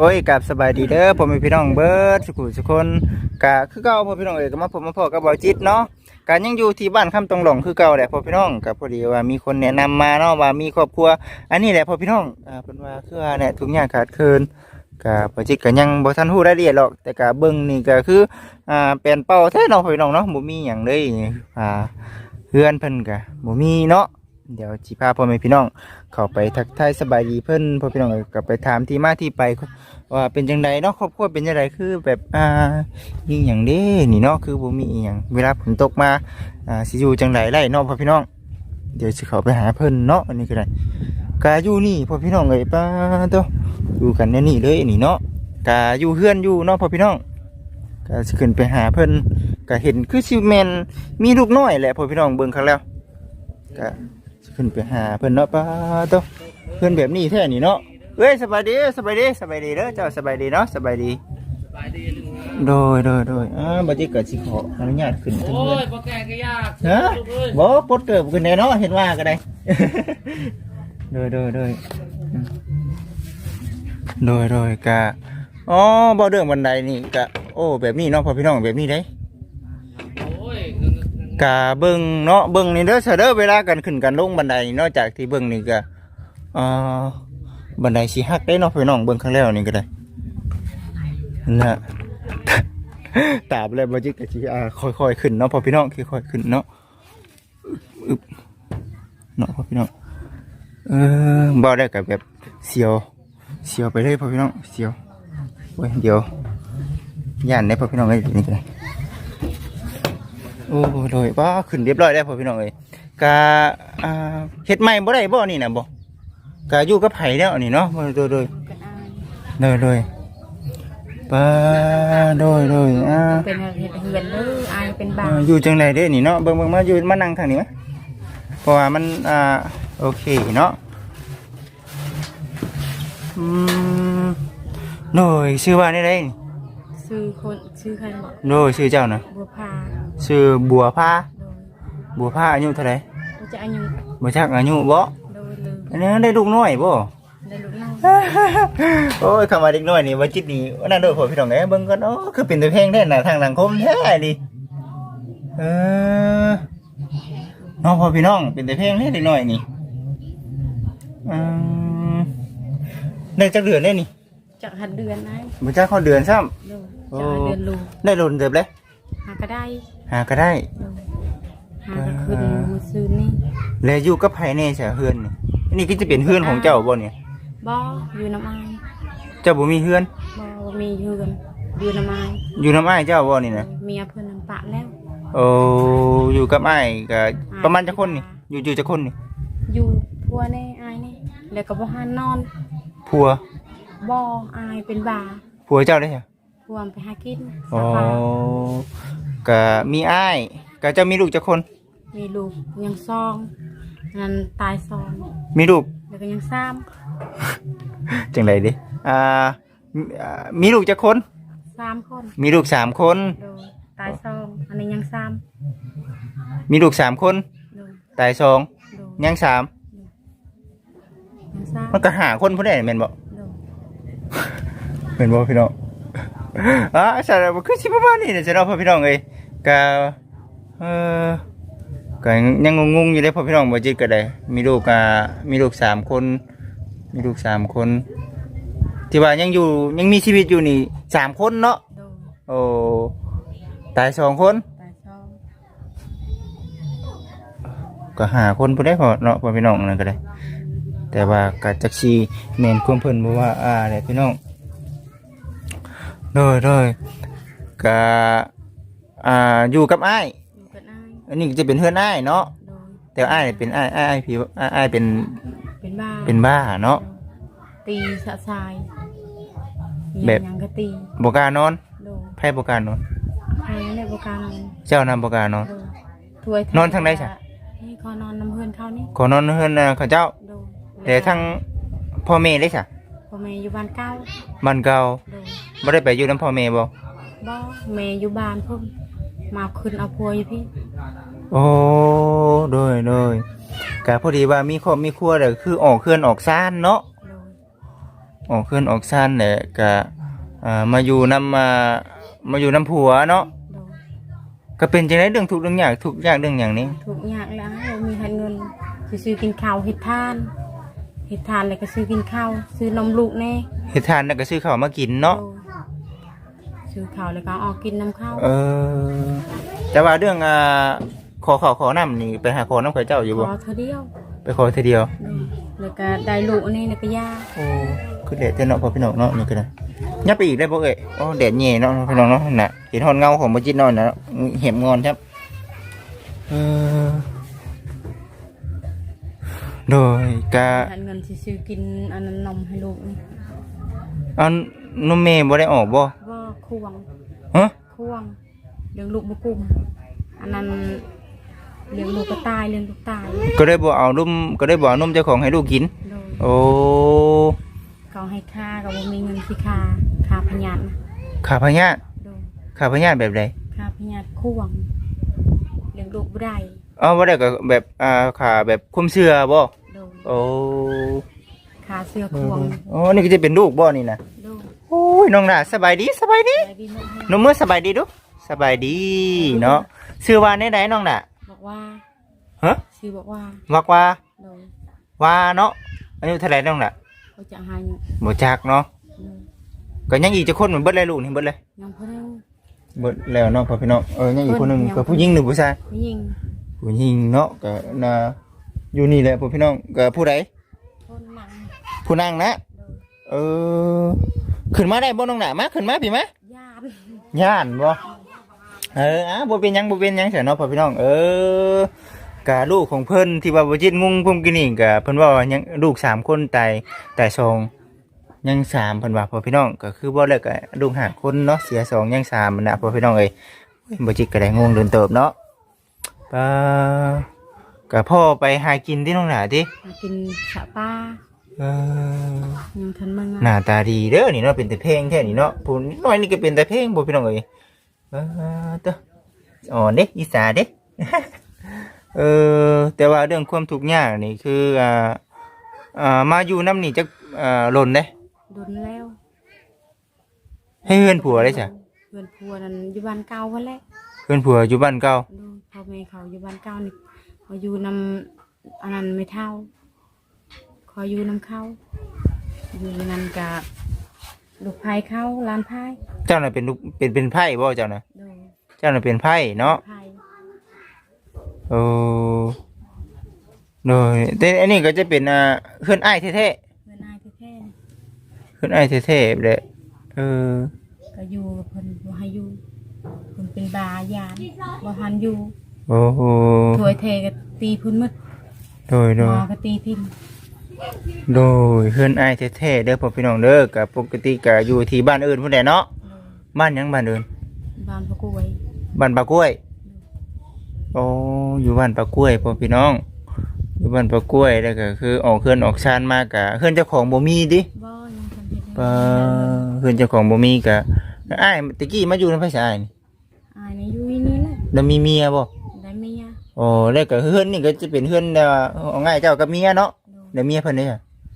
โอ้ยกับสบายดีเด้อผมเป็นพี่น้องเบิร์ดสุขุสุคนกะคือเก่าพ่อพี่น้องเอ๋ก็มาผมมาพ่อกับบอยจิตเนาะกะยังอยู่ที่บ้านคำตรงหลงคือเก่าแหละพ่อพี่น้องกับพอดีว่ามีคนแนะนำมาเนาะว่ามีครอบครัว อันนี้แหละพ่อพี่น้องอ่าเป็นว่าคือว่าเนี่ยทุกอย่างขาดเคินกะบอยจิตก็ยังบ่ทันฮู้รายละเอียดหรอกแต่กะเบิ่งนี่ก็คืออ่าเป็นเป้าแท้เนาะพ่อพี่น้องเนาะบ่มีหยังเลยอ่าเพื่อนเพิ่นก็บ่มีเนาะ เดี๋ยวสิพาพ่อแม่พี่น้องเข้าไปทักทายสบายดีเพิ่อนพ่อพี่น้องเอ๋ยก็ไปถามที่มาที่ไปว่าเป็นจังไดเนาะครอบครัวเป็นจังไดคือแบบอ่ามีหยังเด้นี่เนาะคือบ่มีอีหยังเวลาฝนตกมาอ่าสิอยู่จังไดไล่เนาะพ่อพี่น้อง เดี๋ยวสิเข้าไปหาเพิ่อนเนาะอันนี้ก็ได้กาอยู่นี่พ่อพี่น้องเอ้ยป้าโตอยู่กันในนี่เลยนี่เนาะกาอยู่เฮือนอยู่เนาะพ่อพี่น้องก็สิขึ้นไปหาเพิ่อนก็เห็นคือสิแมนมีลูกน้อยแหละพ่อพี่น้องเบิ่งครั้งแล้วก็ ขึ้นไปหาเพิ่นเนาะป้าโตเพิ่นแบบนี้แท้นี่เนาะเอ้ยสบายดีสบายดีสบายดีเด้อเจ้าสบายดีเนาะสบายดีโดยโดยโดยอ่าบัดนี้เกิดสิขออนุญาตขึ้นทั้งโอ้เงิยนพอแกก็ยากฮะลูกเอ้ยบ่ปลดเกิบขึ้นแน่เนาะเห็นว่าก็ได้ โดยโดยโดยอืมโดยโดยกะอ๋อบ่เรื่องบันไดนี่กะโอ้แบบนี้เนาะพ่อพี่น้องแบบนี้ได้โอ้ย กะเบิ่งเนาะเบิ่งนี่เด้อเสเด้อเวลากันขึ้นกันลงบันไดนี่นอกจากที่เบิ่งนี่ก็อ่าบันไดสิหักได้เนาะพี่น้องเบิ่งครั้งแล้วนี่ก็ได้นะตามเลยบ่จิกก็สิอ่าค่อยๆขึ้นเนาะพอพี่น้องค่อยๆขึ้นเนาะอึบเนาะพอพี่น้องเออบ่ได้ก็แบบเสียวเสียวไปเลยพอพี่น้องเสียวโอ้ยเดี๋ยวย่านได้พอพี่น้องเอ้ยนี่ก็ได้ โอ้โดยว่าขึ้นเรียบร้อยแล้วพ่อพี่น้องเอ้ยกะอ่าเฮ็ดใหม่บ่ได้บ่นี่น่ะบ่กะอยู่กับไผแล้วนี่เนาะโดยโดยโดยโดยโดยปาโดยโดยอ่าเป็นเห็ดเหือนเด้ออายเป็นบาอ่าอยู่จังไดเด้นี่เนาะเบิ่งเบิ่งมาอยู่มานั่งทางนี้ไหมเพราะว่ามันอ่าโอเคเนาะอืมโดยชื่อว่านี่ได้นี่ ซื้อคนซื้อใครบอกโดยชื่อเจ้าน่ะบัวพาชื่อบัวพาโดยบัวพาอายุเท่าไหร่เราจะอายุบ่จักอายุบ่โดยลืมอันนี้ได้ลูกน้อยบ่ ได้ลูกน้องโอ้ยคำว่าเด็กน้อยนี่ว่าจิตนี่ว่านั่นโดดผมพี่น้องไงเบิ่งกันโอ้คือเป็นตัวเพลงแท้น่ะทางสังคมแท้ดิเออน้องพ่อพี่น้องเป็นตัวเพลงแท้เด็กน้อยนี่อืมได้จักเดือนได้นี่จากหัดเดือนนะบ่จักเขาเดือนซ้โดย โอ้จากเดือนลูกำได้โดนเติบเลย หาก็ได้หาก็ได้โดยหาก็ขึ้นมือซื้อนี่แล้วอยู่กับไผแน่ใช่เฮือนนี่อันนี้ก็จะเป็นเฮือนของเจ้าบ่เนี่ยบ่อยู่น้ำอายเจ้าบ่มีเฮือนบ่มีเหือนอยู่น้ำอายอยู่น้ำอ้ายเจ้าบ่นี่นะเมียเพิ่นน้ำปะแล้วโอ้อยู่กับอ้ายก็ประมาณจักคนนี่ อยู่อยู่จักคนนี่ อยู่พัวในอายนี่แล้วก็บ่หานอนผัวบ่อายเป็นบาผัวเจ้าได้เห รอพวมไปหากินอ๋สาอภาพก็มีอ้ายก็เจะมีลูกจักคน มีลูกยังซองนั้นตายซองมีลูกแล้วก็ยังซ้จังไรดิอ่ามีอ่ามีลูกจักคนำสามคนมีลูกสามคน โดยตายซองอันนี้ยังซ้มีลูกสามคนำโดยตายสองโดยยังสามยังซ้มันก็หาคนผู้ใดแม่นบ่ำโดยแม่นบ่พี่น้อง อ่าสารบคือสิประมาณนี้นะจะเนาะพ่อพี่น้องเอ้ยก็เออก็ยังงงๆอยู่เลยพ่อพี่น้องบ่จิตก็ได้ มีลูกอ่ามีลูกสามคน มีลูกสามคน ที่ว่ายังอยู่ยังมีชีวิตอยู่นี่สามคนเนาะโดยโอ้ตายสองคนตายซองก็หาคนผู้ได้พอเนาะพ่อพี่น้องนั่นก็ได้ แต่ว่าก็จักชีแม่นความเพิ่นบ่ว่าอ่าแหละพี่น้อง โดยโดยก็อ่าอยู่กับอ้ายอยู่กับอายอันนี้ก็จะเป็นเพื่อนอ้ายเนาะโดยแต่อ้ายนี่เป็นอ้ายอ้ายอ้ายพี่อ้ายอ้ายเป็นเป็นบ้าเป็นบ้าเนาะ ตีสะสายแบบ ยังก็ตีบ่กล้านอนโดยไผบ่กล้านอน ใครในโบการนเจ้านำบ่กล้านอน โดยถ้วยนอนทางใดจ้ะนี่ขอนอนน้ำเพื่อนเขานี่ขอนอนเฮือนน่ะเขาเจ้า โดยแต่ทั้งพ่อแม่ได้ซะพ่ อแม่อยู่บ้านเก้าบ้านเก่าโดยบ่ได้ไปอยู่นํพ่อแม่บ่บ่แม่อยู่บ้านเพิ่มมาเอาขึ้นเอาพัวอยู่พี่โอ้โดยโดยกะพอดีว่ามีครอบมีครัวแต่คือออกเคลื่อนออกซ่านเนาะโดยออกขึ้นออกซ่านแหละก็อ่ามาอยู่นํมามาอยู่นํผัวเนาะโดยก็เป็นจังได๋เรื่องทุกข์เรื่องยากทุกข์ยากเรื่องหยังนี้ ทุกอย่างแล้วเรามีให้เงินสิซื้อกินข้าวเฮ็ดทาน เฮ็ดทานแล้วก็ซื้อกินข้าวซื้อนมลูกแน่เฮ็ดทานแล้วก็ซื้อข้าวมากินเนาะโดยซื้อข้าวแล้วก็เอาออกกินน้ำข้าวเออ แต่ว่าเรื่องอ่าขอข้าวขอน้ำนี่ไปหาขอน้ำข้าเจ้าอยู่ขบ่อเธอเดียว ไปขอทีเดียวโดยแล้วก็ได้ลูกอันนี้แล้วก็ย่าโอ้คือแดดเจ้าเนาะพอพี่น้องเนาะนี่ก็ได้ยับไปอีกได้บ่เอ้ยโอ้แดดแย่เนาะพี่น้องเนาะน่ะเห็นฮอนเงาของบ่จิตเนาะน่ะเห็มงอนครับเออ โดยกะให้เงินสิซื้อกินอันนั้นนมให้ลูกนี่เอานมแม่บ่ได้ออกบ่ว่าควงฮะควงเลี้ยงลูกบ่กุ้มอันนั้นเลี้ยงลูกก็ตายเลี้ยงลูกตายก็ได้บ่เอานมก็ได้บ่เอานมเจ้าของให้ลูกกิน โดยโอ้เขาให้ค่าก็บ่มีเงินสิค่าค่าพยาธินะขาพญาติโดยขาพญาติแบบใดค่าพยาธิควงเลี้ยงลูกบ่ได้ อ๋อบ่ได้ก็แบบอ่าขาแบบคุมเสื้อบ่โดยโอ้ค่าเสื้อควงอ๋อนี่ก็จะเป็นลูกบ่นี่นะโดยโอ้ยน้องน่ะสบายดีสบายดีไปดีหมดให้น้องมือสบายดีดูสบายดีเนาะชื่อว่าในใดน้องน่ะบอกว่าฮะชื่อบอกว่าวักว่าโดยว่าเนาะอายุเท่าไหร่น้องน่ะเขาจะให้เนี่ยบ่จักเนาะโดยก็ยังอีกจะคนเหมือนเบิดเลยลูกนี่เบิดเลยยังเพิ่นเบิดแล้วเนาะพ่อพี่น้องเออยังอีกคนหนึงเบิดยังก็ผู้หญิงหรือผู้ชายไม่ยิง ผู้หญิงเนาะก็น่ะอยู่นี่แหละพ่อพี่น้องก็ผู้ใดคนหนังผู้นั่งนะโดยเออ ขึ้นมาได้บ่น้องน่ะมาขึ้นมาพี่มาญาติย่านบ่เอออะบ่เป็นหยังบ่เป็นหยังเสียเนาะพ่อพี่น้อง เออกะลูกของเพิ่นที่ว่าบ่จิตงุงพุ่มกินนี่กะเพิ่นว่ายังลูกสามคนตายตายสองยังสามเพิ่นว่าพ่อพี่น้องก็คือบ่แล้วก็ลูกห้าคนเนาะเสียสองยังสามนั่นน่ะพ่อพี่น้องเอ้ยโอ้ยบ่จิตก็ได้งงเดินเติบเนาะ ปะก็พ่อไปหากินที่น้องหนาติมากินสะปลาเออยังทันมึงหน้าตาดีเด้อนี่เนาะเป็นแต่เพลงแค่นี้เนาะผู้น้อยนี่ก็เป็นแต่เพลงบ่พี่น้องเอ้ยเออเด้ออ๋อเด้อีสาเด้ เออแต่ว่าเรื่องความทุกข์ยากนี่คืออ่าอ่ามาอยู่น้ำนี่จะอ่าหล่นเด้โดนแล้วให้เฮือนผัวได้จ้ะเพื่อนผัวนั่นอยู่บ้านเก่าเพิ่นแหละเฮือนผัวอยู่บ้านเก่าดู พ่อแม่เขาอยู่บ้านเก่านี่เขาอยู่นำอันนั้นไม่เท่าขออยู่นำเขาอยู่นั่นกับลูกพายเขาหลานพายเจ้าน่ะเป็นลูกเป็นเป็นไพ่บ่เจ้าน่ะดูเจ้าน่ะเป็นไพ่เนาะพายโอ้โดยแต่อันนี้ก็จะเป็นอ่าเฮือนอ้ายแท้เพื่อนนายแท้ๆนี่ๆเฮือนอ้ายแท้ๆเลยเออก็อยู่กับเพิ่นบ่ให้อยู่เพิ่นเป็นบายานบ่ทันอยู่ โอ้โหถวยเทก็ตีเพื้นหมดโดยหโดมอยก็ตีทิมโดยเฮือนอ้ายแท้ๆเด้อพ่อพี่น้องเด้อก็ปกติก็อยู่ที่บ้านอื่นพุ่นแหละเนาะบ้านหยังบ้านอื่นบ้านพระกล้วยบ้านปลากล้วยโอ้อยู่บ้านปลากล้วยพ่อพี่น้อง อยู่บ้านปลากล้วยแล้วก็คือออกเคลื่อนออกชานมากกะเคลื่อนเจ้าของบ่มีดิบ่ยังทันเฮ็ดปะเคลื่อนเจ้าของบ่มีกะอ้ายตะกี้มาอยู่ในภาษาอ้ายนี่อายนี่อยู่อีนี่แหละแล้วมีเมียบ่ได้เมีย โอ้แล้วก็เฮือนนี่ก็จะเป็นเฮือนเอ่อเอาง่ายเจ้ากับเมียเนาะดูแล้วเมียเพิ่นเด้อ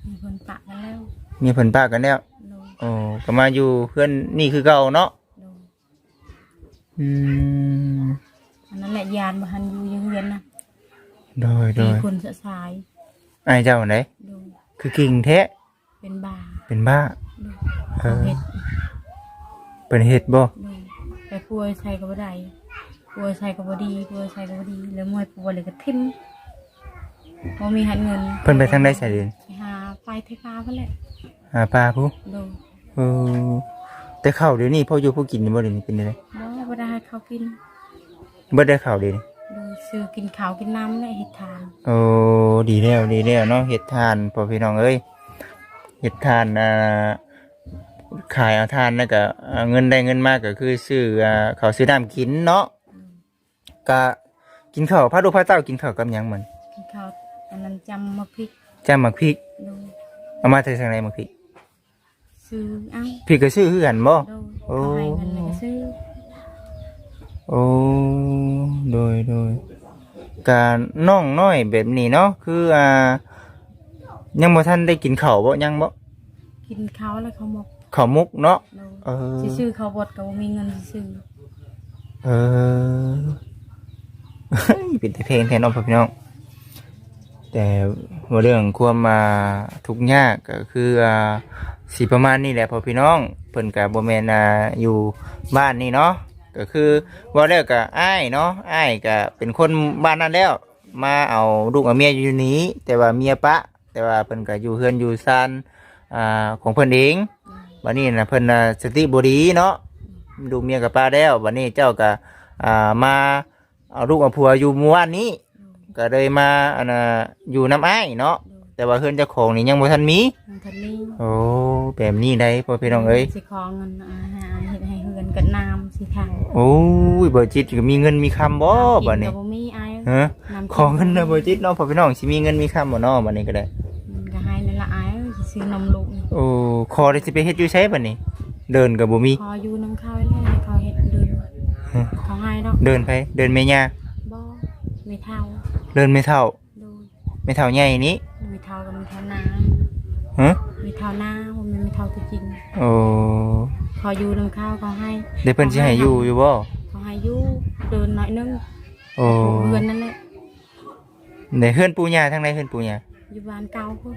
มีคนปะกันแล้วเมียเพิ่นป้ากันแล้วดูโอ้ก็มาอยู่เฮือนนี่คือเก่าเนาะดูอืมอันนั้นแหละยานบ่ทันอยู่ยังเรียนนะโดยโดมียคนสะสายอ้ายเจ้าไหนดูคือกิ่งแท้เป็นบาเป็นบ้าดูเอเขาอเฮ็ดเป็นเฮ็ดบ่ดูไปป่วยใส่ก็บ่ได้ ป่วยใส่ก็บ่ดีป่วยใส่ก็บ่ดี แล้วมวยป่วยเลยก็ทิ่มบ่มีหันเงินเพิ่นไปทางใดสายเดินไปหาไฟไฟฟ้าเพิ่นแหละหาปลาผู้ดูเออแต่ข้าวเดี๋ยวนี้พ่ออยู่ผู้กินนี่บ่เดี๋ยวนี้เป็นยังไงบ่บ่ได้ให้เขากินบ่ได้ข้าวเดี๋ยวนี้ดูซื้อกินข้าวกินน้ำและเฮ็ดทานโอ้ดีแล้วดีแล้วเนาะเฮ็ดทานพ่อพี่น้องเอ้ยเฮ็ดทานอ่าขายเอาทานแล้วก็เอาเงินได้เงินมากก็คือซื้ออ่าข้าวซื้อน้ำกินเนาะ ก็กินข้าวพระดูกพระเต้ากินข้าวกับหยังมันกินข้าวอันนั้นจำมะพริกจ้าหมักพริกดูเอามาแต่ทางไหนหมักพริกซื้อเอ้าพริกก็ซื้อคือกันบ่ดูโอ้เขาให้เงินแล้วก็ซื้อโอ้โดยโดยการน้องน้อยแบบนี้เนาะคืออ่ายังบ่ทันได้กินข้าวบ่ยังบ่กกินข้าวแล้วเขาหมกข้าวมุกเนาะ โดยเออ สิซื้อข้าวบดก็บ่มีเงินสิซื้อเออ เป็นแต่เพลงแทนน้องพี่น้อง แต่ว่าเรื่องความมาทุกข์ยากก็คืออ่าสีประมาณนี้แหละพอพี่น้องเพิ่นกับโบแมนอ่าอยู่บ้านนี่เนาะก็คือว่าแล้วกับอ้ายเนาะอ้ายก็เป็นคนบ้านนั้นแล้ว มาเอาลูกเอาเมียอยู่นี้ แต่ว่าเมียปะ แต่ว่าเพิ่นก็อยู่เฮือนอยู่ซานอ่าของเพิ่นเองวันนี้นะเพิ่นน่ะสติบดีเนาะดูกเมียกับป้าแล้ววันนี้เจ้าก็อ่ามา เอาลูกเอาผัวอยู่เมื่อวานนี้ ก็เลยมาอันน่ะอยู่น้ำอ้ายเนาะแต่ว่าเฮือนเจ้าของนี่ยังบ่ทันมี มันทันนี้โอ้แบบนี้ได้พ่อพี่น้องเอ้ยสิขอเงินอาหารเฮ็ดให้เฮือนกับน้ำสิทางโอ้ยบ่จิตก็มีเงินมีคำบ่บัดนี้กิก็บ่มีอายฮะน้ำกิขอเงินนะบ่จิตเนาะพ่อพี่น้องสิมีเงินมีคำบ่เนาะบัดนี้ก็ได้ มันก็ให้นั่นละอายสิซื้อนมลูกนี่โอ้ขอได้สิไปเฮ็ดอยู่ไสบัดนี้ เดินก็บ่มี พออยู่น้ำข้าวแล้วให้เขาเฮ็ดเดินฮะ เขาให้ดอกเดินไป เดินแม่ย่าบ่ไม่เท่าเดินไม่เท่าโดยไม่เท่าใหญ่นี้ไม่เท่ากับไม่เท่านาฮะไม่เท่านาผมนไม่เท่าตัวจริงโอ้พออยู่น้ำข้าวเขาให้เดี๋ยวเพิ่นสิให้อยู่อยู่บ่เขาให้อยู่เดินหน่อยนึงโอ้เพื่อนนั่นแหละในเฮือนปู่ย่าทางใดเฮือนปู่ย่าอยู่บ้านเก่าพุ่น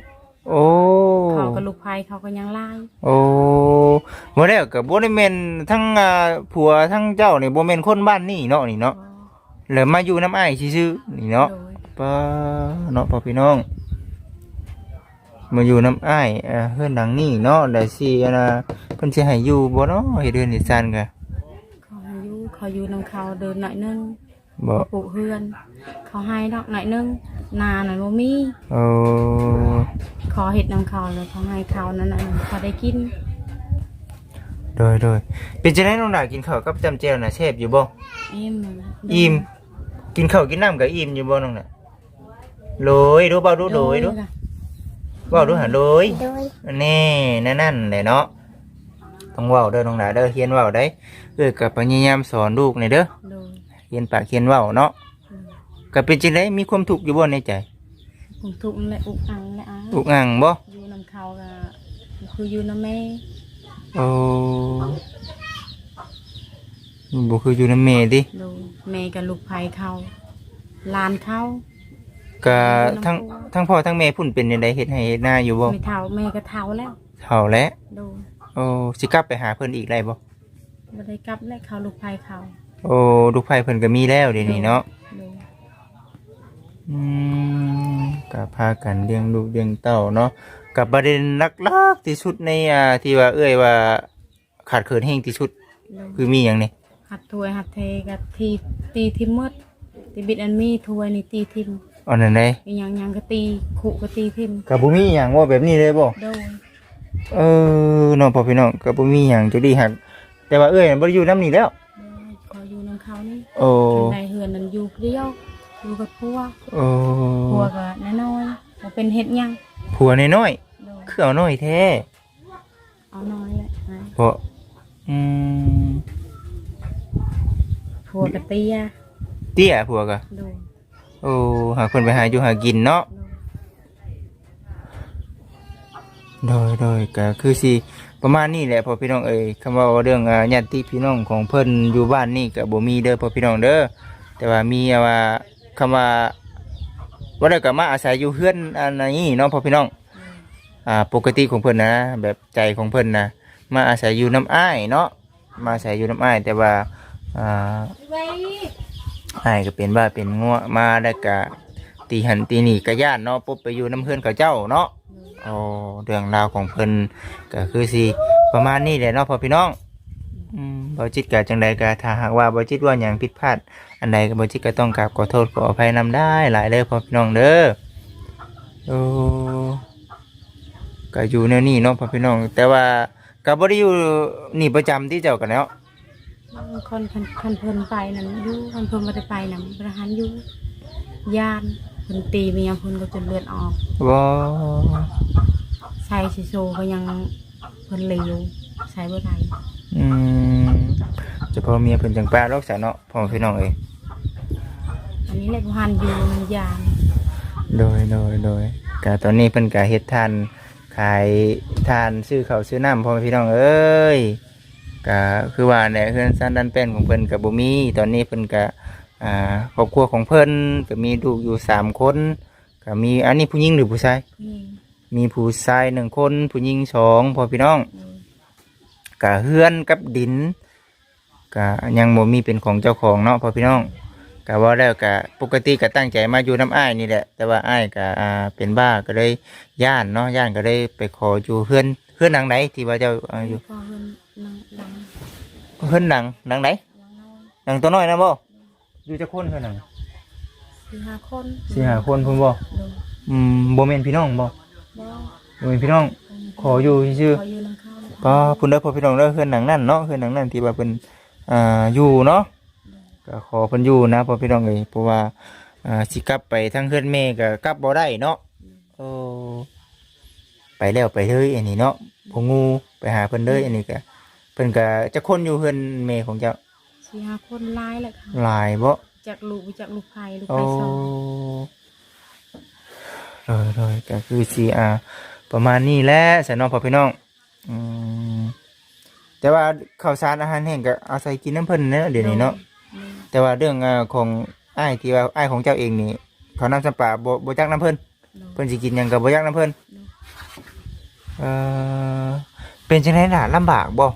โอ้เขากับลูกไผ่เขาก็ยังไล่โอ้บ่แล้วก็บ่ได้แม่นทั้งอ่าผัวทั้งเจ้านี่บ่แม่นคนบ้านนี่เนาะนี่เนาะแล้วมาอยู่น้ำอ้ายซื่อๆนี่เนาะ โดยป้าเนาะพ่อพี่น้อง มาอยู่น้ำอ้ายเอ่อเฮือนหลังนี่เนาะแล้วสิอันน่ะเพิ่นสิให้อยู่บ่เนาะเฮ็ดเดือนเฮ็ดซานกะเขาให้อยู่เขาอยู่น้ำเขาเดินหน่อยนึงบ่ปลูกเฮือน เขาให้ดอกหน่อยนึง นาหน่อยบ่มีโอ้ขอเห็ดน้ำเขาแล้วเขาให้เขานั่นน่ะเขาได้กินโดยโดยเป็นจังได๋น้องดากินข้าวกับจำแจ่วน่ะแซ่บอยู่บ่อิ่มอิ่มกินข้าวกินน้ำก็อิ่มอยู่บ่น้องน่ะโรยดูเบาดูโรยดูค่ะเว้าดูหาโรย โดยนี่นั่นนั่นแหละเนาะต้องเว้าเด้อน้องดาเด้อเฮียนเว้าได้เอ้ยก็พยายามสอนลูกนี่เด้อโดยเฮียนปากเฮียนเว้าเนาะ ก็เป็นจังไดมีความทุกข์อยู่บ่ในใจผมทุกข์และอุกอังและอาอุกอังบ่อยู่น้ำเขาก็คืออยู่น้ำแม่โอ้บ่คืออยู่นำแม่ดิโดยแม่กับลูกไผ่เขาหลานเขาก็ทั้งทั้งพ่อทั้งแม่พุ่นเป็นจังไดเฮ็ดให้เฮ็ดหน้าอยู่บ่ไม่เท่าแม่ก็เท่าแล้วเฒ่าแล้วโดยโอ้สิกลับไปหาเพิ่นอีกได้บ่บ่ได้กลับและเขาลูกไผ่เขาโอ้ลูกไผเพิ่นก็มีแล้วเดี๋ยวนี้เนาะโดย อืมก็พากันเลี้ยงลูกเลี้ยงเต้าเนาะกับประเด็นหลักๆที่สุดในอ่าที่ว่าเอ้ยว่าขาดเขินแห่งที่สุดโดยคือมีหยังนี่หัดถวยหัดเทกับทีตีทิมหมดตีบิดอันมีถวยนี่ตีทิมอันนั้นได้อีหยังหยังก็ตีขู่ก็ตีทิมก็บ่มีหยังว่าแบบนี้เลยบ่โดยเออน้องพ่อพี่น้องก็บ่มีหยังจะดีหักแต่ว่าเอ้ยบ่ได้อยู่นํนี่แล้วขออยู่น้ำเขานี่โอ้ในเฮือนนั้นอยู่เดียว อยู่กับพัวโอ้พัวก็น้อยๆบ่เป็นเฮ็ดหยังผัวน้อยโดยๆคือเอาน้อยแท้เอาน้อยแหละนะเพราะอืมพัวก็เตี้ยเตี้ยผัวก็โดยโอ้หาเพิ่นไปหาอยู่หากินเนาะ โดยโดยโดยก็คือสิประมาณนี้แหละพอพี่น้องเอ้ยคำว่าเรื่องอ่าญาติพี่น้องของเพิ่นอยู่บ้านนี่ก็บ่มีเด้อพอพี่น้องเด้อแต่ว่ามีว่า คำว่าว่าได้ก็มาอาศัยอยู่เฮือนอันนี้เนาะพอพี่น้องอ่าปกติของเพิ่นนะ แบบใจของเพิ่นนะมาอาศัยอยู่น้ำอ้ายเนาะมาอาศัยอยู่น้ำอ้าย แต่ว่าอ่าไว้อ้ายก็เป็นว่าเป็นงัวมาแล้วก็ตีหันตีนี่ก็ย่านเนาะปุ๊บไปอยู่น้ำเฮือนเขาเจ้าเนาะโอ้เรื่องราวของเพิ่นก็คือสิประมาณนี้แหละเนาะพ่อพี่น้องอืมบ่จิตกะจังใดกะถ้าหากว่าบ่จิตว่าหยังผิดพลาด อันใดก็บ่จิตก็ต้องกราบขอโทษขออภัยนำได้หลายเลยพ่อพี่น้องเด้อโอ้ก็อยู่แนวนี้เนาะพ่อพี่น้อง แต่ว่าก็บ่ได้อยู่นี่ประจำที่เจ้ากันแล้วคนคันคันเพิ่นไปนั่นอยู่คันเพิ่นบ่ได้ไปนั่นประหารอยู่ยานเพิ่นตีมีหยังเพิ่นก็จนเลือดออกบ่ใส่สิโซก็ยังเพิ่นเหลวใส่บ่ได้อืมเจะพ่อเมียเพิ่นจังป้าลอกซะเนาะพ่อพี่น้องเอ้ย อันนี้แหละบ่หันอยู่มันยานโดยโดยโดยกะตอนนี้เพิ่นกะเฮ็ดทานขายทานซื้อข้าวซื้อน้ำพ่อแม่พี่น้องเอ้ยก็คือว่าเนี่ยเพื่อนสั้นดันเป็นของเพิ่นกับบุมีตอนนี้เพิ่นก็อ่าครอบครัวของเพิ่นก็มีลูกอยู่สามคนก็มีอันนี้ผู้หญิงหรือผู้ชายนี่มีผู้ชายหนึ่งคน ผู้หญิงสองพ่อพี่น้องโดยกะเฮือนกับดินกะยังบ่มีเป็นของเจ้าของเนาะพ่อพี่น้อง กะว่าแล้วกะปกติก็ตั้งใจมาอยู่น้ำอ้ายนี่แหละ แต่ว่าอ้ายกะอ่าเป็นบ้าก็เลยย่านเนาะย่านก็เลยไปขออยู่เฮือนเฮือนหลังไหนที่ว่าเจ้าอ่าอยู่พอเพิ่นนั่งหลังเฮือนหลังหลังไหนหลังน้อยหลังตัวน้อยนะบ่อยู่จะคนเฮือนหลังสี่ห้าคนสี่ห้าคนพุ่นบ่โดยอืมบ่แม่นพี่น้องบ่บ่บ่แม่นพี่น้อง ขออยู่ซื่อขออยู่น้ำข้าวๆก็พุ่นเด้อพ่อพี่น้องเด้อเฮือนหลังนั่นเนาะเฮือนหลังนั่นที่ว่าเพิ่นอ่าอยู่เนาะ ก็ขอเพิ่นอยู่นะพ่อพี่น้องเอ้ยเพราะว่าอ่าสิกลับไปทางเฮือนแม่ก็กลับบ่ได้เนาะโอ้ไปแล้วไปเลยอันนี้เนาะพงูไปหาเพิ่นเลยอันนี้ก็เพิ่นก็จะคนอยู่เฮือนแม่ของเจ้าสี่ห้าคนหลายแหละค่ะหลายบ่จากลูกจากลูกไผ่ลูกโอ้ไผ่สองเลยๆก็คือสิอ่าประมาณนี้แหละสนองพ่อพี่น้องอืมแต่ว่าข้าวสารอาหารแห้งก็อาศัยกินน้ำเพิ่นเนาะเดี๋ยวนี้เนาะโดย แต่ว่าเรื่องอ่าของอ้ายที่ว่าอ้ายของเจ้าเองนี่เขานำสปาบ่บ่จักน้ำเพิ่นโดยเพิ่นสิกินหยังก็บ่จักน้ำเพิ่นโดยเออเป็นจังไดล่ะลำบากบ่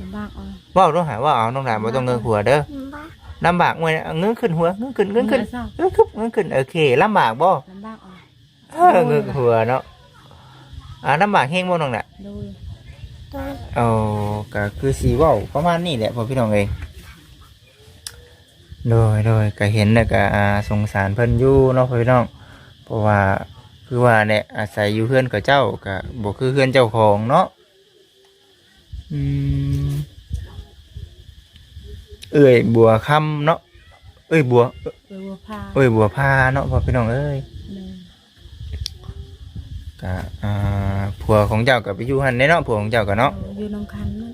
ลำบากเอะเว้าต้องหาว่าเอาน้องหลานบ่ต้องเงยหัวเด้อลำบากมวยเงยขึ้นหัวเงยขึ้นเงยขึ้นเศร้าเงยขึ้นเงยขึ้นโอเคลำบากบ่ลำบากเอะเออเงยหัวเนาะอ่าลำบากแฮงบ่น้องน่ะโดย โอ้ก็คือสีเว้าประมาณนี้แหละพ่อพี่น้องเอง โดยโดยก็เห็นแล้วก็อ่าสงสารเพิ่นอยู่เนาะพ่อพี่น้อง เพราะว่าคือว่าเนี่ยอาศัยอยู่เพื่อนกับเจ้าก็บ่คือเพื่อนเจ้าของเนาะอืมเอ้ยบัวคำเนาะเอ้ยบัวโดยวัวพาเอ้ยบัวพาเนาะพ่อพี่น้องเอ้ยโดยก็อ่าผัวของเจ้ากับไปอยู่หันในเนาะผัวของเจ้าก็เนาะอยู่น้ำคันมั้ง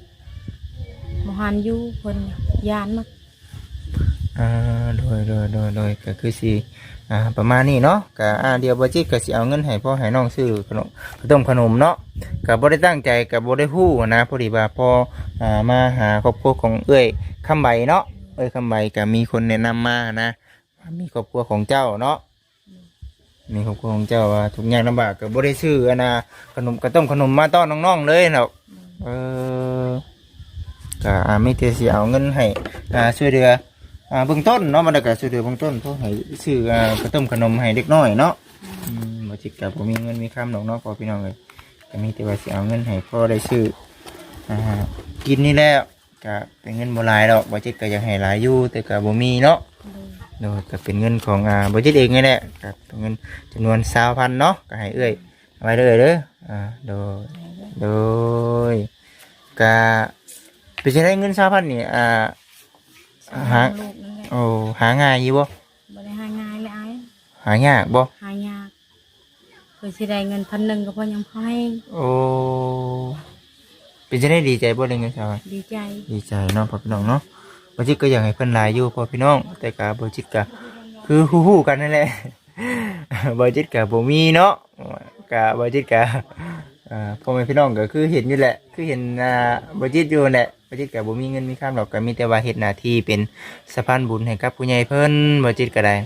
มหันอยู่คนยานมั้ง อ่าโดยโดยโดยโดยก็คือสิอ่าประมาณนี้เนาะก็อ่าเดี๋ยวบ่จิตก็สิเอาเงินให้พ่อให้น้องซื้อขนมขนมขนมเนาะก็บ่ได้ตั้งใจก็บ่ได้ฮู้นะพอดีว่าพออ่ามาหาครอบครัวของเอ้ยคำใบเนาะเอ้ยคำใบก็มีคนแนะนำมานะมีครอบครัวของเจ้าเนาะมีครอบครัวของเจ้าว่าทุกอย่างลำบากก็บ่ได้ซื้ออันน่ะขนมกระต้มขนมมาต้อนน้องๆเลยเนาะเออก็อ่ามีแต่สิเอาเงินให้อ่าช่วยเหลือ อ่าเบื้องต้นเนาะมันก็ช่วยเหลือเบื้องต้นเพราะให้ซื้ออ่ากระต้มขนมให้เด็กน้อยเนาะอืมบ่จิกกับผมมีเงินมีคำดอกเนาะพอพี่น้องเลยก็มีแต่ว่าสิเอาเงินให้พ่อได้ซื้ออ่ากินนี่แหล้วก็เป็นเงินบ่หลายดอกบ่จิกก็อยากให้หลายอยู่แต่ก็บ่มีเนาะโดยก็เป็นเงินของอ่าบ่จิตเองนี่แหละก็เป็นเงินจำนวน20,000เนาะก็ให้เอ้อยเอาไว้เลยเด้ออ่าโดยโดยก็เป็นจังไดเงิน20,000นี่อ่าหา ลูกนั่นแหละ โอ้หาง่ายอยู่บ่บ่ได้หาง่ายเลยไอ้หายากบ่หายากเคยสิได้เงินพันหนึ่งก็พอยังพอให้โอ้เป็นจะได้ดีใจบ่เลยเงินชาวบ้านดีใจ ดีใจเนาะพ่อพี่น้องเนาะบ่จิตก็อยากให้เพิ่นหลายอยู่พ่อพี่น้อง แต่ก็บ่จิตก็คือฮู้ๆกันนั่นแหละบ่จิตก็บ่มีเนาะก็บ่จิตก็ อ่าพ่อแม่พี่น้องก็คือเห็นอยู่แหละ คือเห็นอ่าบ่จิตอยู่นั่นแหละบ่จิตก็บ่มีเงินมีคำหรอกก็มีแต่ว่าเฮ็ดหน้าที่เป็นสะพานบุญให้กับผู้ใหญ่เพิ่นบ่จิตก็ได้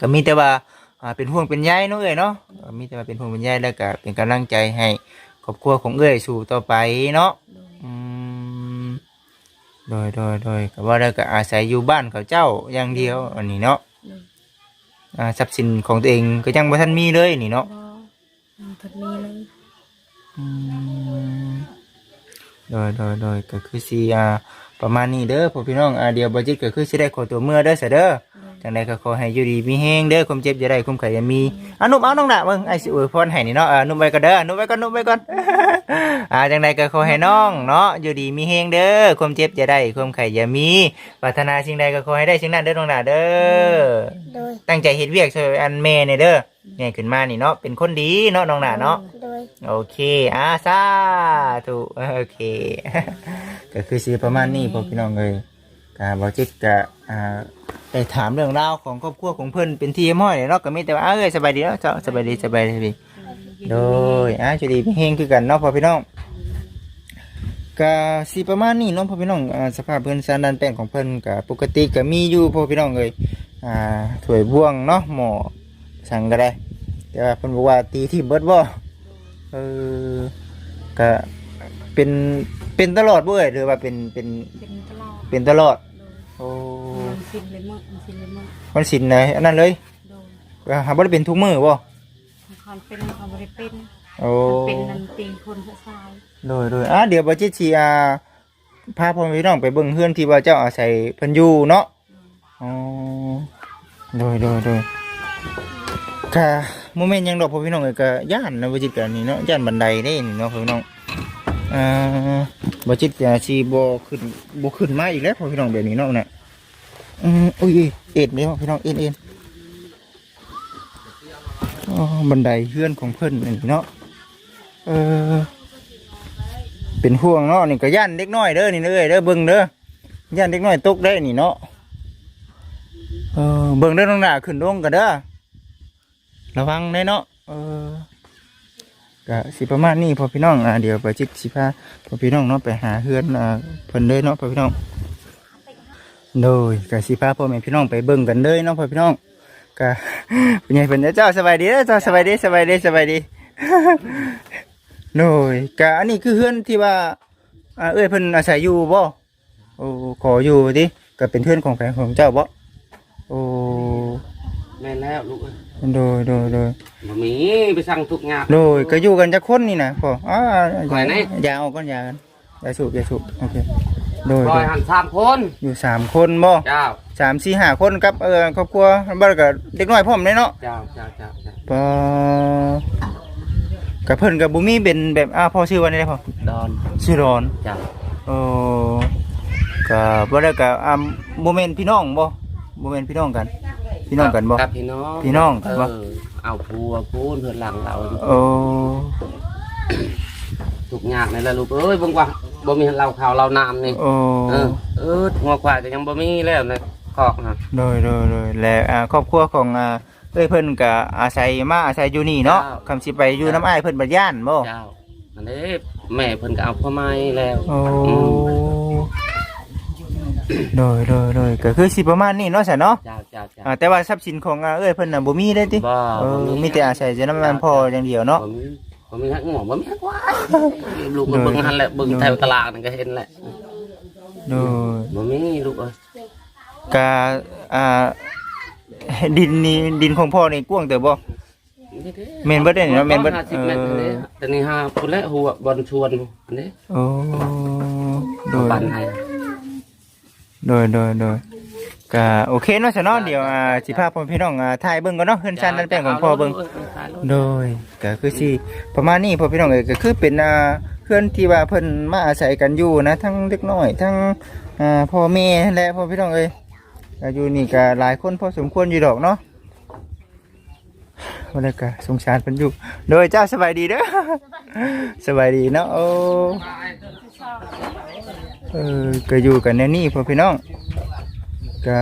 ก็มีแต่ว่าอ่าเป็นห่วงเป็นใยเนาะเอ้ยเนาะก็มีแต่ว่าเป็นห่วงเป็นใยแล้วก็เป็นกำลังใจให้ครอบครัวของเอ้ยสู่ต่อไปเนาะโดยอืมโดยโดยโดยก็ว่าแล้วก็อาศัยอยู่บ้านเขาเจ้าอย่างเดียวอันนี้เนาะอ่าทรัพย์สินของตัวเองก็ยังบ่ทันมีเลยนี่เนาะ บ่ยังทัดมีเลย โดยโดยโดยก็คือสีอ่าประมาณนี้เด้อพ่อพี่น้องอ่าเดี๋ยวบ่จิตก็คือสิได้ขอตัวเมื่อเด้อซะเด้อ โด จังใดก็ขอให้อยู่ดีมีแฮงเด้อความเจ็บอย่าได้ความไข้อย่ามีอะนุ่มเอาน้องหน่ะเบิ่งไอ้สิอวยพรให้นี่เนาะอ่านุ่มไว้ก็เด้อนุ่มไว้ก่อนนุ่มไว้ก่อนอ่าจังใดก็ขอให้น้องเนาะอยู่ดีมีแฮงเด้อความเจ็บอย่าได้ความไข้อย่ามีปรารถนาสิ่งใดก็ขอให้ได้สิ่งนั้นเด้อน้องหน่ะเด้อโดยตั้งใจเฮ็ดเวียกช่วยอันแม่นี่เด้อใหญ่ขึ้นมานี่เนาะเป็นคนดีเนาะน้องหน่ะเนาะโดยโอเคอ่าสาธุโอเค ก็คือสิประมาณนี้พวกพี่น้องเลย กาบอจิตกะอ่าได้ถามเรื่องราวของครอบครัวของเพื่อนเป็นที่ม้อยเนาะก็มีแต่ว่าเอ้ยสบายดีเนาะเจ้าสบายดีสบายดีโดยอะจุดีพี่เฮงคือกันเนาะพ่อพี่น้องก็สิประมาณนี้เนาะพ่อพี่น้องอ่าสภาพเพิ่นสารดันแป้งของเพิ่นก็ปกติก็มีอยู่พ่อพี่น้องเอ้ยอ่าถ้วยบ่วงเนาะหม้อสั่งก็ได้แต่ว่าเพิ่นบอกว่าตีที่เบิดบ่เออก็เป็นเป็นตลอดบ่เอ้ยหรือว่าเป็นเป็น เป็นตลอดเป็นตลอด โดยโอ้มันสินเลยมั้งมันสินเลยมั้งมันสินไหนอันนั้นเลยโดยก็หาบ่ได้เป็นทุกมื้อบ่ความเป็นความบริเป็นโอ้มันเป็นนันตีคนเพื่อทรายโดยโดยอะเดี๋ยวบ่จิตสิอ่าพาพ่อแม่พี่น้องไปเบิ่งเฮือนที่ว่าเจ้าอาศัยเพิ่นอยู่เนาะอ๋อโดยโดยโดยก็โมเมนต์หยังดอกพ่อพี่น้องเอ้ยก็ย่านนะบ่จิตกันนี่เนาะย่านบันไดเด้นี่เนาะพ่อพี่น้อง อ่าบ่จิตจะสิบ่ขึ้นบ่ขึ้นมาอีกแล้วพอพี่น้องแบบนี้เนาะน่ะอืมอุ้ยเอ็ดเด้อพี่น้องเอ็นเอ็นอ๋อบันไดเฮื่อนของเพิ่อนนี่เนาะเออเป็นห่วงเนาะนี่ก็ย่านเด็กน้อยเด้อนี่เด้อเด้อเบิ่งเด้อย่านเด็กน้อยตกได้นี่เนาะเออเบิ่งเด้อน้องหน้าขึ้นลงกันเด้อระวังเด้เนาะเออ ก็สิประมาณนี้พอพี่น้องอ่าเดี๋ยวไปจิตสิพาพอพี่น้องเนาะไปหาเฮือนอ่าเพิ่นเลยเนาะพอพี่น้องโดยก็สิพาพ่อแม่พี่น้องไปเบิ่งกันเลยเนาะพอพี่น้องก็เป็นไงเพิ่นเจ้าสบายดีเจ้าสบายดีสบายดีสบายดีโน่ยกะอันนี้คือเฮือนที่ว่าอ่าเอ้ยเพิ่นอาศัยอยู่บ่โอ้ขออยู่ดิก็เป็นเฮือนของแฟนของเจ้าบ่โอ้แม่แล้วลูกเอ้ย โดยโดยโดยบ่มีไปสั่งทุกงานโดยก็อยู่กันจักคนนี่นะพ่ออ่าไหวไหนยาเอาก่อนยากันยาสูบยาสูบโอเคโดยปโดล่อยยหันสามคนอยู่สามคนบ่เจ้าสามสี่ห้าคนครับเออครอบครัวบ้านก็เด็กน้อยพร้อมเลยเนาะเจ้าเจ้าเจ้าเจ้าปอกับเพิ่นกับบุมีเป็นแบบอ้าวพ่อชื่อว่านี่ได้พ่อดอนชื่อรอนเจ้าโอ้ก็บ่ได้ก็อ่าบ่แม่นพี่น้องบ่บ่แม่นพี่น้องกัน พี่น้องกันบ่ครับพี่น้องพี่น้องกันเอบ่อเอาผัวพูนเพื่อนหลังเราโอ้ทุกงานนี่แหละลูกเอ้ยเบิ่งว่าบ่มีเราข่าวเราน้ำนี่โอ้เออเอองัวควายก็ยังบ่มีแล้วในคอกนะโดยโดยโดยและอ่าครอบครัวของอ่าเอ้ยเพิ่นก็อาศัยมาอาศัยอยู่นี่เนาะคำสิไปอยู่น้ำอ้ายเพิ่นบัดย่านบ่เจ้าอันนี้แม่เพิ่นก็เอาพ่อไม้แล้วโอ้ โดยโดยโดยก็คือสิประมาณนี้เนาะซะเนาะเจ้าเจ้าเจ้า อ่าแต่ว่าทรัพย์สินของอ่าเอ้ยเพิ่นน่ะบ่มีได้ติบ่เออบ่มีแต่อาศัยแต่น้ำมันพออย่างเดียวเนาะบ่มีบ่มีฮักหมอบ่มีฮักควายลูกก็เบิ่งหันแหละเบิ่งแถวตลาดนั่นก็เห็นแหละโดยบ่มีลูกเอ้ยกาอ่าดินนี่ดินของพ่อนี่กว้างแต่บ่ แม่นเบิดเด้เนาะแม่นเบิดห้าสิบเมตรเออนี่แต่นี่ห้าพุ่นและหัวบอลชวนอันนี้โอ้โดยปั่นให้ โดยโดยโดยก็โอเคเนาะซะเนาะเดี๋ยวอ่าสิพาพ่อพี่น้องอ่าถ่ายเบิ่งก่อนเนาะเฮือนชันนั่นแป้งของพ่อเบิ่งโดยก็คือสิประมาณนี้พ่อพี่น้องเอ้ยก็คือเป็นอ่าเพื่อนที่ว่าเพิ่นมาอาศัยกันอยู่นะ ทั้งเด็กน้อย ทั้งอ่าพ่อแม่และพ่อพี่น้องเอ้ยก็อยู่นี่ก็หลายคนพอสมควรอยู่ดอกเนาะวันนี้ก็สงสารเพิ่นอยู่ โดยเจ้าสบายดีเด้อสบายดีเนาะโอ้ เออก็อยู่กันในนี่พ่อพี่น้องก็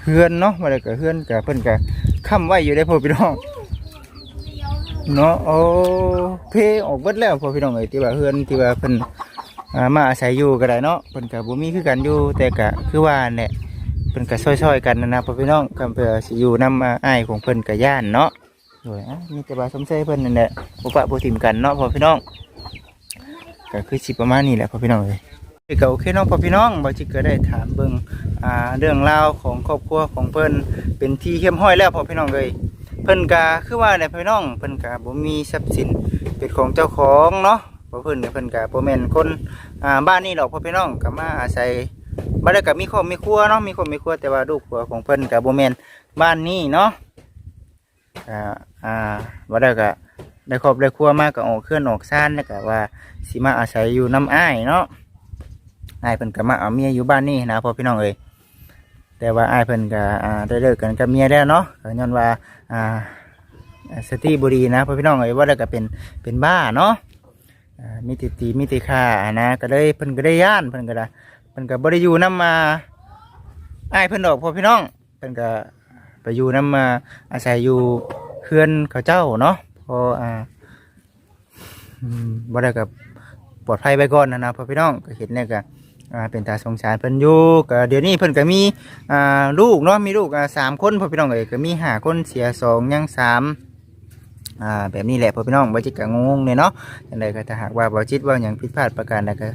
เพื่อนเนาะวันนี้ก็เพื่อนก็เพิ่นก็ค้ำไว้อยู่ได้พ่อพี่น้องเนาะโอ้เพออกเบิดแล้วพ่อพี่น้องเอ้ยที่ว่าเฮือนที่ว่าเพิ่นมาอาศัยอยู่ก็ได้เนาะเพิ่นก็บ่มีคือกันอยู่แต่ก็คือว่าเนี่ยเพิ่นก็ช่วยๆกันนะนะพ่อพี่น้องคำเพื่อสิอยู่นำอ้ายของเพิ่นก็ย่านเนาะโดยอะมีแต่ว่าสมใจเพิ่นนั่นแหละบ่ปะบ่ทิมกันเนาะพ่อพี่น้อง ก็คือสิประมาณนี้แหละพ่อพี่น้องเอ้ยก็โอเคน้องพ่อพี่น้องบ่จิก็ได้ถามเบิ่งอ่าเรื่องราวของครอบครัวของเพิ่นเป็นที่เฮียมห้อยแล้วพ่อพี่น้องเอ้ยเพิ่นกาคือว่าเนี่ยพี่น้องเพิ่นกาบ่มีทรัพย์สินเป็นของเจ้าของเนาะพราะเพิ่นเนี่ยเพิ่นกาโบ่แมนคนอ่าบ้านนี้ดอกพ่อพี่น้องก็มาอาศัยบ่ได้ก็มีครอบมีครัวเนาะมีครอบมีครัวแต่ว่าลูกครัวของเพิ่นก็บ่แมนบ้านนี้เนาะอ่าอ่าบ่ได้ก็ได้ครอบได้ครัวมาก็ออกเคลื่อนออกซ่านแล้วก็ว่า สิมาอาศัยอยู่น้ำอ้ายเนาะอ้ายเพิ่นก็มาเอาเมียอยู่บ้านนี้นะพ่อพี่น้องเอ้ยแต่ว่าอ้ายเพิ่นก็อ่าได้เลิกกันกับเมียแล้วเนาะก็ย้อนว่าอ่าสติบุรีนะพ่อพี่น้องเอ้ยว่าแล้วก็เป็นเป็นบ้าเนาะอ่ามีติตีมีติค่านะ ก็เลยเพิ่นก็ได้ย่านเพิ่นก็ได้เพิ่นก็บ่ได้อยู่นํมาอ้ายเพิ่นดอกพ่อพี่น้องเพิ่นก็ไปอยู่นํมาอาศัยอยู่เพื่อนเขาเจ้าเนาะพออ่าบ่ได้กับ ปลอดภัยไปก่อนนะนะพ่อพี่น้องก็เห็นเนี่ยก็เป็นตาสงสารเพิ่นอยู่ก็เดี๋ยวนี้เพิ่นก็มีลูกเนาะมีลูกสามคนพ่อพี่น้องเอ้ยก็มีห้าคนเสียสองยังสามแบบนี้แหละพ่อพี่น้องบ่จิตก็งงเนี่ยเนาะจังไดก็ถ้าหากว่าบ่จิตว่าหยังผิดพลาดประการใดก็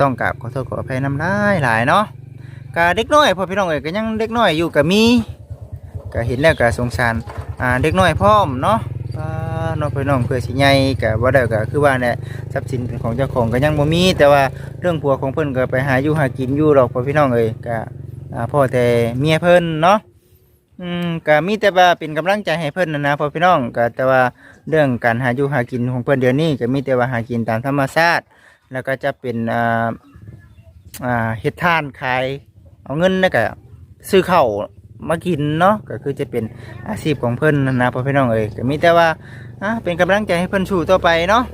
ต้องกราบขอโทษขออภัยนำได้หลายเนาะก็เด็กน้อยพ่อพี่น้องเอ้ยก็ยังเด็กน้อยอยู่ก็มีก็เห็นแล้วก็สงสารเด็กน้อยพร้อมเนาะ น้องพี่น้องเพื่อสิใหญ่ก็บ่าได้ก็คือว่าเนี่ยทรัพย์สินของเจ้าของก็ยังบ่มี แต่ว่าเรื่องผัวของเพิ่นก็ไปหาอยู่หากินอยู่หรอกพ่อพี่น้องเอ้ยก็พ่อแต่เมียเพิ่นเนาะอืมก็มีแต่ว่าเป็นกำลังใจให้เพิ่นนะนะพ่อพี่น้องก็แต่ว่าเรื่องการหาอยู่หากินของเพิ่นเดี๋ยวนี้ก็มีแต่ว่าหากินตามธรรมชาติแล้วก็จะเป็นอ่าอ่าเฮ็ดทานขายเอาเงินแล้วก็ซื้อข้าว มากินเนาะก็คือจะเป็นอาชีพของเพิ่นนะนะพ่อพี่น้องเอ้ยก็มีแต่ว่าอ่าเป็นกำลังใจให้เพิ่นสู้ต่อไปเนาะ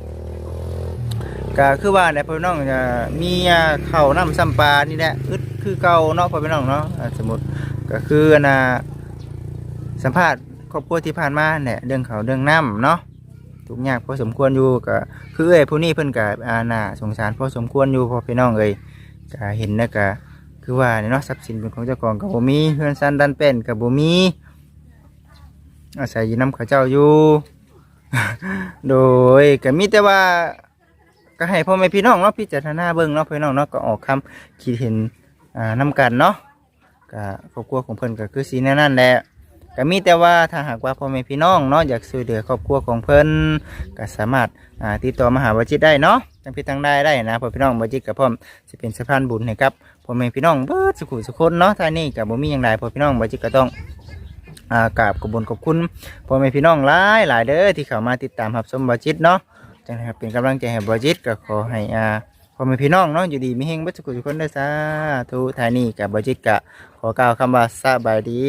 ก็คือว่าเนี่ยพ่อพี่น้องจะมีอ่าข้าน้ำซ้ำปลานี่แหละอึดคือเก่าเนาะพ่อพี่น้องเนาะสมมติก็คืออันะสัมภาษณ์ครอบครัวที่ผ่านมาเนี่ยเรื่องเขาเรื่องน้ำเนาะทุกอย่างพอสมควรอยู่ก็คือเอ้ยผู้นี้เพิ่นกับอาน่าสงสารพอสมควรอยู่พ่อพี่น้องเอ้ยก็เห็นนะก็ คือว่าเนาะทรัพย์สินเป็นของเจ้าของกับบ่มีเพื่อนซันดันเป็นกับบ่มีอาศัยอยู่น้ำข้าเจ้าอยู่ โดยก็มีแต่ว่า ก็ให้พ่อแม่พี่น้องเนาะพิจารณาเบิ่งเนาะพี่น้องเนาะก็ออกคำคิดเห็นอ่านํกันเนาะก็ครอบครัวของเพิ่นก็คือสีแนวนั่นแหละก็มีแต่ว่าถ้าหากว่าพ่อแม่พี่น้องเนาะอยากช่วยเหลือครอบครัวของเพิ่นก็สามารถอ่าติดต่อมาหาบจิตได้เนาะทั้งพี่ทั้งได้ได้นะพ่อพี่น้องบจิตกับพ่อมสิเป็นสะพานบุญให้กับ พ่อแม่พี่น้องเบิดสุขุสุคนเนาะท่านี้กับบ่มีอยังไรพ่อพี่น้องบจิตก็ต้องอ่ากราบขอบคุญขอบคุณพ่อแม่พี่น้องหลายหลายเด้อที่เข้ามาติดตามรับชมบจิตเนาะจังนะครับเป็นกำลังใจให้บอจิตก็ขอให้อ่าพ่อแม่พี่น้องเนาะอยู่ดีมีเฮงเบัจจุกุทุกคนได้อสาธุท่านี้กับบอจิตก็ขอกล่าวคำว่าสบายดี